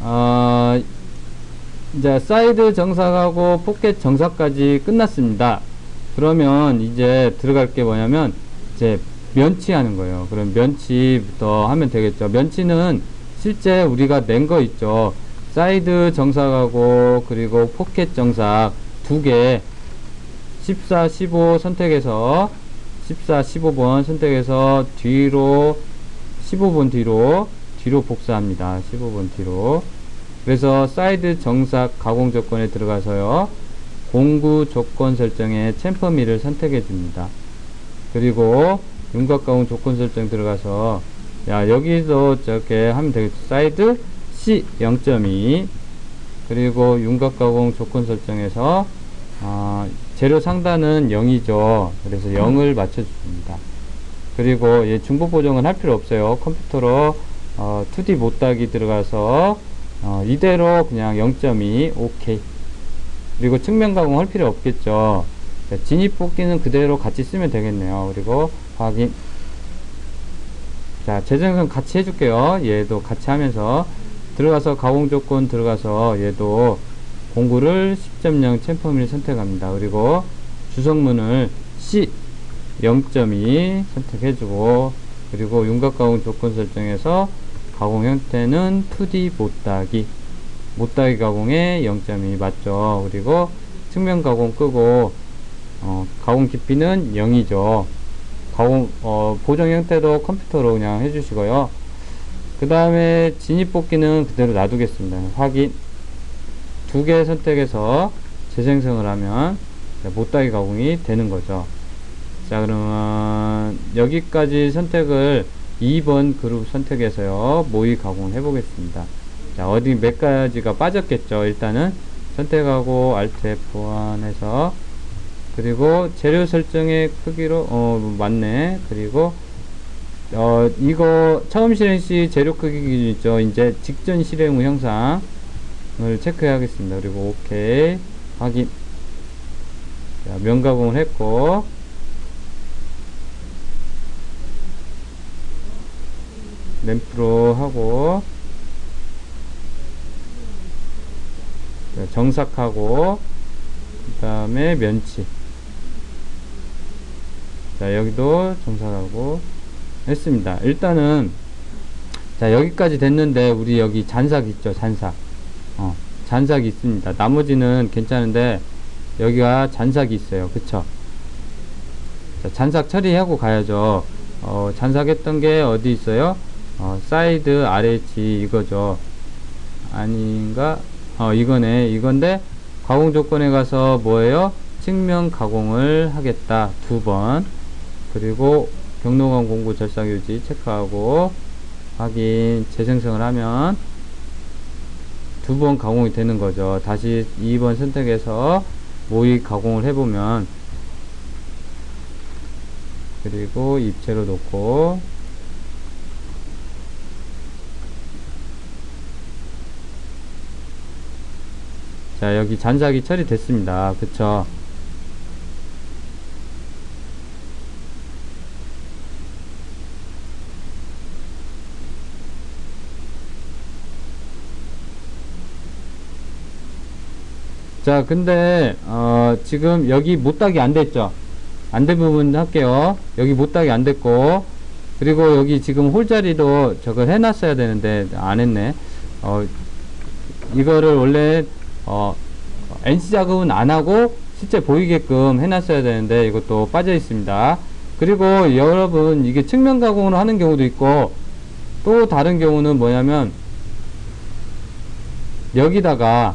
어, 이제 사이드 정삭하고 포켓 정삭까지 끝났습니다. 그러면 이제 들어갈 게 뭐냐면 이제 면치 하는 거예요. 그럼 면치부터 하면 되겠죠. 면치는 실제 우리가 낸 거 있죠. 사이드 정삭하고 그리고 포켓 정삭 두 개 14, 15 선택해서 14, 15번 선택해서 뒤로 15번 뒤로 뒤로 복사합니다. 15번 뒤로 그래서 사이드 정삭 가공 조건에 들어가서요. 공구 조건 설정에 챔퍼미를 선택해 줍니다. 그리고 윤곽 가공 조건 설정 들어가서 야 여기서 저렇게 하면 되겠죠. 사이드 C 0.2 그리고 윤곽 가공 조건 설정에서 아, 재료 상단은 0이죠. 그래서 0을 맞춰줍니다. 그리고 얘 중복 보정은 할 필요 없어요. 컴퓨터로 어, 2D 못따기 들어가서 어, 이대로 그냥 0.2 오케이. 그리고 측면 가공 할 필요 없겠죠. 자, 진입 뽑기는 그대로 같이 쓰면 되겠네요. 그리고 확인. 자, 재생성 같이 해줄게요. 얘도 같이 하면서 들어가서 가공 조건 들어가서 얘도 공구를 10.0 챔퍼미를 선택합니다. 그리고 주성문을 C 0.2 선택해주고 그리고 윤곽 가공 조건 설정에서 가공 형태는 2D 못따기 못따기 가공에 0.2 맞죠. 그리고 측면 가공 끄고 어, 가공 깊이는 0이죠. 가공 어, 보정 형태도 컴퓨터로 그냥 해주시고요. 그 다음에 진입 뽑기는 그대로 놔두겠습니다. 확인 두 개 선택해서 재생성을 하면 못따기 가공이 되는 거죠. 자 그러면 여기까지 선택을 2번 그룹 선택해서요 모의 가공을 해 보겠습니다. 자 어디 몇 가지가 빠졌겠죠. 일단은 선택하고 Alt F1 해서 그리고 재료 설정의 크기로 어 맞네. 그리고 어 이거 처음 실행 시 재료 크기 기준 있죠. 이제 직전 실행 후 형상을 체크하겠습니다. 그리고 오케이. 확인. 자, 면 가공을 했고 램프로 하고 자, 정삭하고 그 다음에 면치. 자 여기도 정삭하고 했습니다. 일단은 자 여기까지 됐는데 우리 여기 잔삭 있죠 잔삭. 어, 잔삭이 있습니다. 나머지는 괜찮은데 여기가 잔삭이 있어요. 그쵸? 자, 잔삭 처리하고 가야죠. 어, 잔삭했던 게 어디 있어요 어, 사이드 RH 이거죠. 아닌가? 어 이거네. 이건데 가공 조건에 가서 뭐예요? 측면 가공을 하겠다. 두 번. 그리고 경로관 공구 절삭 유지 체크하고 확인 재생성을 하면 두 번 가공이 되는 거죠. 다시 2번 선택해서 모의 가공을 해보면 그리고 입체로 놓고 자 여기 잔삭이 처리됐습니다. 그쵸? 자 근데 어 지금 여기 못따기 안 됐죠? 안된 부분 할게요. 여기 못따기 안 됐고 그리고 여기 지금 홀자리도 저걸 해놨어야 되는데 안 했네. 어 이거를 원래 어, NC 작업은 안 하고 실제 보이게끔 해놨어야 되는데 이것도 빠져 있습니다. 그리고 여러분 이게 측면 가공을 하는 경우도 있고 또 다른 경우는 뭐냐면 여기다가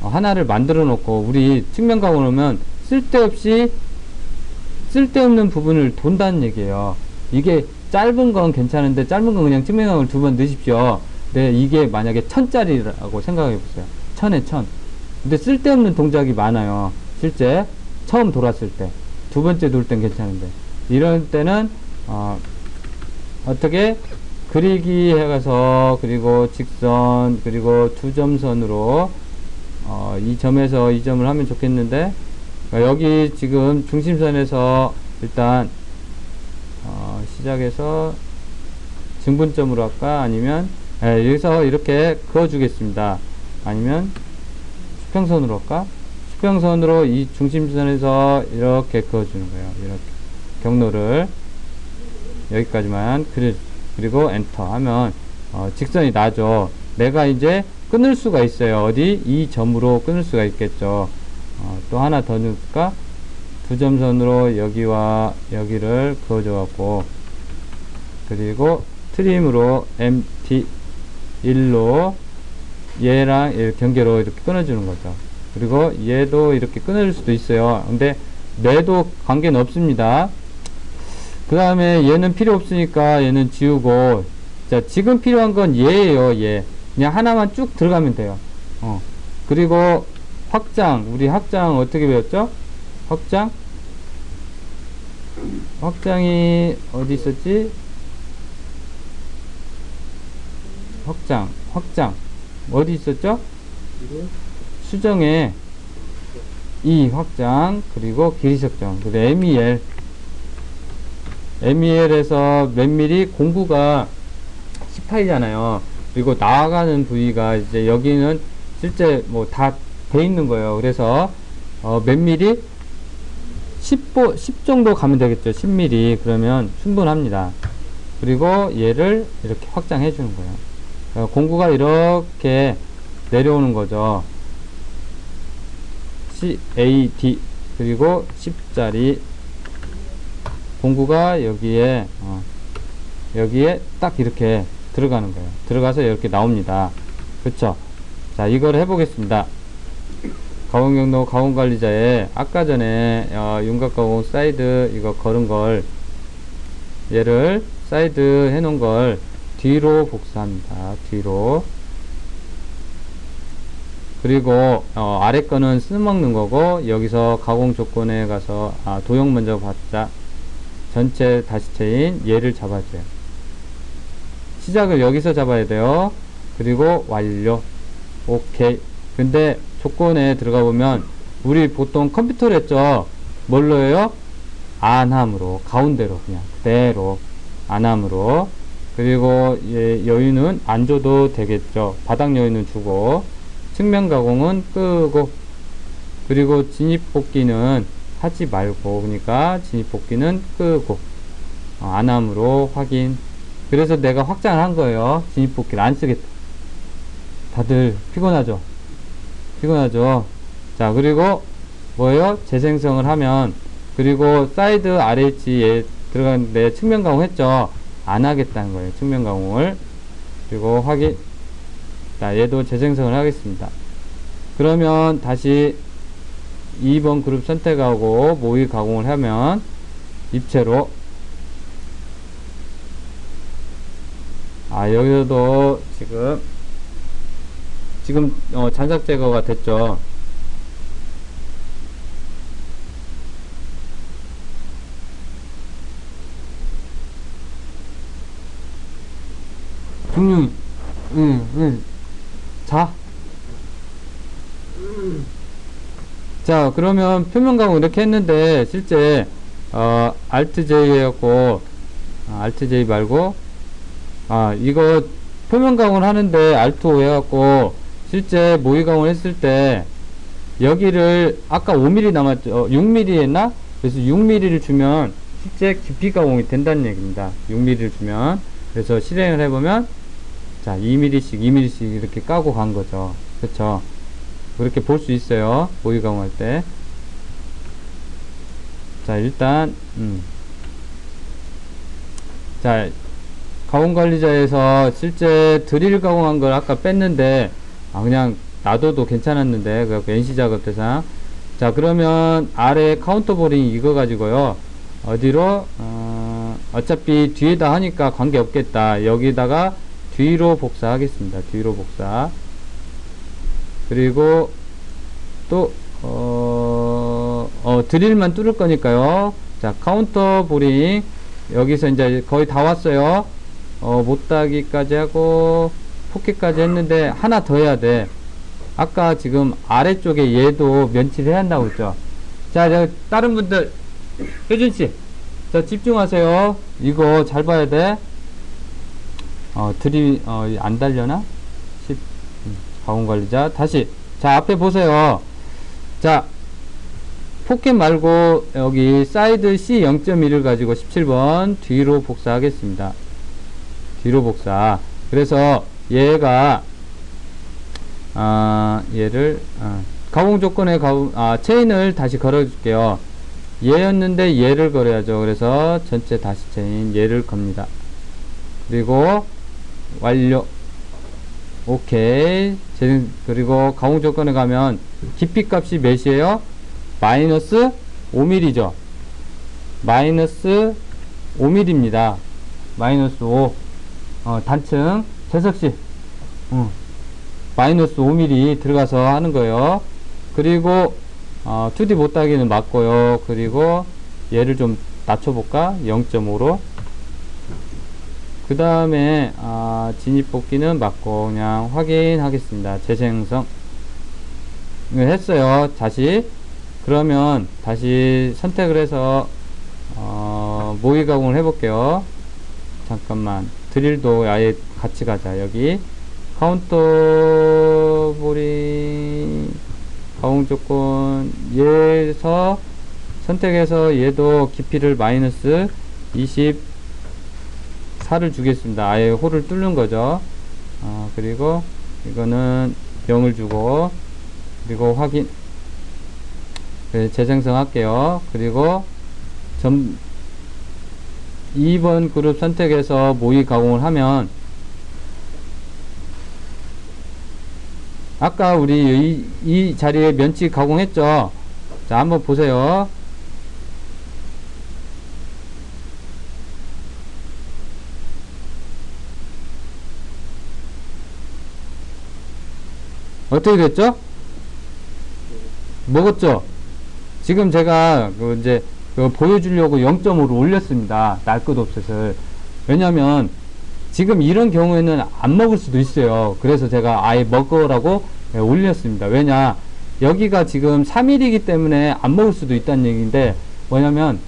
하나를 만들어 놓고 우리 측면 가공을 하면 쓸데없이 쓸데없는 부분을 돈다는 얘기예요. 이게 짧은 건 괜찮은데 짧은 건 그냥 측면 가공을 두 번 넣으십시오. 네, 이게 만약에 천짜리라고 생각해 보세요. 천에 천. 근데 쓸데없는 동작이 많아요. 실제 처음 돌았을 때. 두 번째 돌 땐 괜찮은데. 이런 때는 어, 어떻게 그리기 해가서 그리고 직선 그리고 두 점선으로 어, 이 점에서 이 점을 하면 좋겠는데 그러니까 여기 지금 중심선에서 일단 어, 시작해서 증분점으로 할까 아니면 예, 여기서 이렇게 그어주겠습니다. 아니면 수평선으로 할까? 수평선으로 이 중심선에서 이렇게 그어주는 거예요. 이렇게 경로를 여기까지만 그리, 그리고 엔터 하면 어, 직선이 나죠. 내가 이제 끊을 수가 있어요. 어디? 이 점으로 끊을 수가 있겠죠. 어, 또 하나 더 넣을까? 두 점선으로 여기와 여기를 그어줘 갖고 그리고 트림으로 MT 1로 얘랑 얘 경계로 이렇게 끊어주는 거죠. 그리고 얘도 이렇게 끊어줄 수도 있어요. 근데 매도 관계는 없습니다. 그 다음에 얘는 필요 없으니까 얘는 지우고 자 지금 필요한 건 얘예요 얘. 그냥 하나만 쭉 들어가면 돼요. 어. 그리고 확장 우리 확장 어떻게 배웠죠? 확장? 확장이 어디 있었지? 확장 확장 어디 있었죠 수정에 이 확장 그리고 길이 설정 그리고 MEL MEL에서 몇 미리 공구가 18이잖아요. 그리고 나아가는 부위가 이제 여기는 실제 뭐 다 돼 있는 거예요. 그래서 어, 몇 미리 10보, 10 정도 가면 되겠죠. 10mm 그러면 충분합니다. 그리고 얘를 이렇게 확장해 주는 거예요. 어, 공구가 이렇게 내려오는 거죠. CAD 그리고 10짜리 공구가 여기에 어, 여기에 딱 이렇게 들어가는 거예요. 들어가서 이렇게 나옵니다. 그쵸? 자, 이걸 해보겠습니다. 가공경로 가공관리자에 아까 전에 어, 윤곽가공 사이드 이거 걸은 걸 얘를 사이드 해놓은 걸 뒤로 복사합니다. 뒤로 그리고 어, 아래 거는 쓰먹는 거고 여기서 가공 조건에 가서 아, 도형 먼저 받자 전체 다시 체인 얘를 잡아줘요. 시작을 여기서 잡아야 돼요. 그리고 완료. 오케이. 근데 조건에 들어가 보면 우리 보통 컴퓨터를 했죠. 뭘로 해요? 안함으로 가운데로 그냥 그대로 안함으로 그리고 얘 여유는 안 줘도 되겠죠. 바닥 여유는 주고 측면 가공은 끄고 그리고 진입 복귀는 하지 말고 그러니까 진입 복귀는 끄고 어, 안함으로 확인. 그래서 내가 확장을 한 거예요. 진입 복귀를 안 쓰겠다. 다들 피곤하죠? 피곤하죠? 자 그리고 뭐예요? 재생성을 하면 그리고 사이드 RH에 들어갔는데 측면 가공했죠 안 하겠다는 거예요 측면 가공을. 그리고 확인. 자 얘도 재생성을 하겠습니다. 그러면 다시 2번 그룹 선택하고 모의 가공을 하면 입체로. 아 여기서도 지금 지금 어, 잔삭 제거가 됐죠 응응 자. 자 그러면 표면 가공 이렇게 했는데 실제 어 Alt J 해갖고 아, Alt J 말고 아 이거 표면 가공을 하는데 Alt O 해갖고 실제 모의 가공을 했을 때 여기를 아까 5mm 남았죠? 어, 6mm 했나? 그래서 6mm를 주면 실제 깊이 가공이 된다는 얘기입니다. 6mm를 주면. 그래서 실행을 해보면 자 2mm씩 2mm씩 이렇게 까고 간 거죠 그쵸 그렇게 볼 수 있어요. 모의 가공할 때. 자, 일단, 음. 자, 가공 관리자에서 실제 드릴 가공한 걸 아까 뺐는데, 아, 그냥 놔둬도 괜찮았는데, 그 NC 작업 대상. 자, 그러면 아래 카운터 보링 이거 가지고요. 어디로, 어, 어차피 뒤에다 하니까 관계 없겠다. 여기다가 뒤로 복사하겠습니다. 뒤로 복사. 그리고 또, 어, 어, 드릴만 뚫을 거니까요. 자, 카운터 보링. 여기서 이제 거의 다 왔어요. 어, 못따기까지 하고, 포켓까지 했는데, 하나 더 해야 돼. 아까 지금 아래쪽에 얘도 면치를 해야 한다고 했죠. 자, 저, 다른 분들, 효준씨. 자, 집중하세요. 이거 잘 봐야 돼. 어, 들이, 어, 안 달려나? 10, 음, 가공 관리자. 다시. 자, 앞에 보세요. 자, 포켓 말고 여기 사이드 C 0.1을 가지고 17번 뒤로 복사하겠습니다. 뒤로 복사. 그래서 얘가 아, 얘를 아, 가공 조건에 가공 아, 체인을 다시 걸어 줄게요. 얘였는데 얘를 걸어야죠. 그래서 전체 다시 체인 얘를 겁니다. 그리고 완료. 오케이. 제- 그리고 가공 조건에 가면 깊이 값이 몇이에요? 마이너스 5mm죠. 마이너스 5mm입니다. 마이너스 5. 어, 단층. 재석씨. 어, 마이너스 5mm 들어가서 하는 거예요. 그리고, 어, 2D 못따기는 맞고요. 그리고 얘를 좀 낮춰볼까? 0.5로. 그 다음에, 아, 진입 뽑기는 맞고, 그냥 확인하겠습니다. 재생성. 이거 했어요. 다시. 그러면 다시 선택을 해서, 어, 모의 가공을 해볼게요. 잠깐만. 드릴도 아예 같이 가자. 여기. 카운터 볼이 가공 조건 얘에서 선택해서 얘도 깊이를 마이너스 24를 주겠습니다. 아예 홀을 뚫는 거죠. 아, 그리고 이거는 0을 주고 그리고 확인 네, 재생성 할게요. 그리고 점 2번 그룹 선택해서 모의 가공을 하면 아까 우리 이, 이 자리에 면치 가공했죠? 자, 한번 보세요. 어떻게 됐죠? 먹었죠? 지금 제가 그 이제 그 보여주려고 0.5로 올렸습니다. 날 것 없듯을. 왜냐면 지금 이런 경우에는 안 먹을 수도 있어요. 그래서 제가 아예 먹으라고 예, 올렸습니다. 왜냐 여기가 지금 3mm이기 때문에 안 먹을 수도 있다는 얘기인데 뭐냐면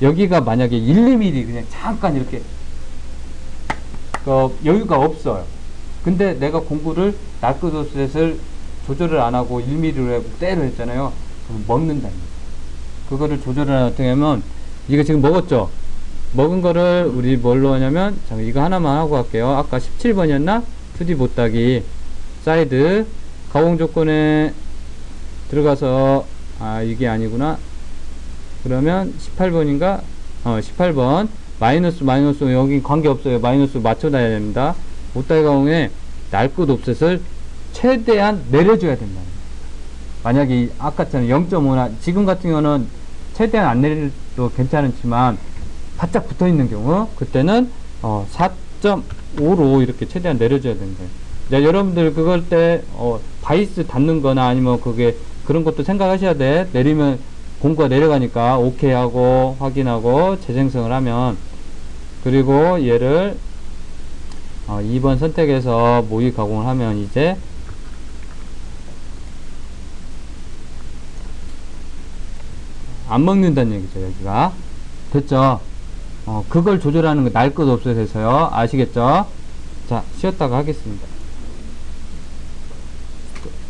여기가 만약에 1, 2mm 그냥 잠깐 이렇게 그 여유가 없어요. 근데 내가 공구를 날것없듯을 조절을 안 하고 1mm로 때로 했잖아요. 그럼 거예요. 그거를 조절을 어떻게 하면 이거 지금 먹었죠? 먹은 거를 우리 뭘로 하냐면 자 이거 하나만 하고 갈게요 아까 17번이었나? 2D 못따기 사이드 가공 조건에 들어가서 아 이게 아니구나 그러면 18번인가? 어 18번 마이너스 마이너스 여기 관계없어요 마이너스 맞춰놔야 됩니다 못따기 가공에 날 것 없듯을 최대한 내려줘야 된다 만약에 이 아까처럼 0.5나 지금 같은 경우는 최대한 안 내려도 괜찮지만 바짝 붙어 있는 경우 그때는 어 4.5로 이렇게 최대한 내려줘야 된대요. 자, 여러분들 그걸 때 어, 바이스 닿는 거나 아니면 그게 그런 것도 생각하셔야 돼. 내리면 공구가 내려가니까 오케이 하고 확인하고 재생성을 하면 그리고 얘를 어, 2번 선택해서 모의 가공을 하면 이제 안 먹는다는 얘기죠 여기가. 됐죠? 어, 그걸 조절하는 거 날 것 없어서 해서요. 아시겠죠? 자 쉬었다가 하겠습니다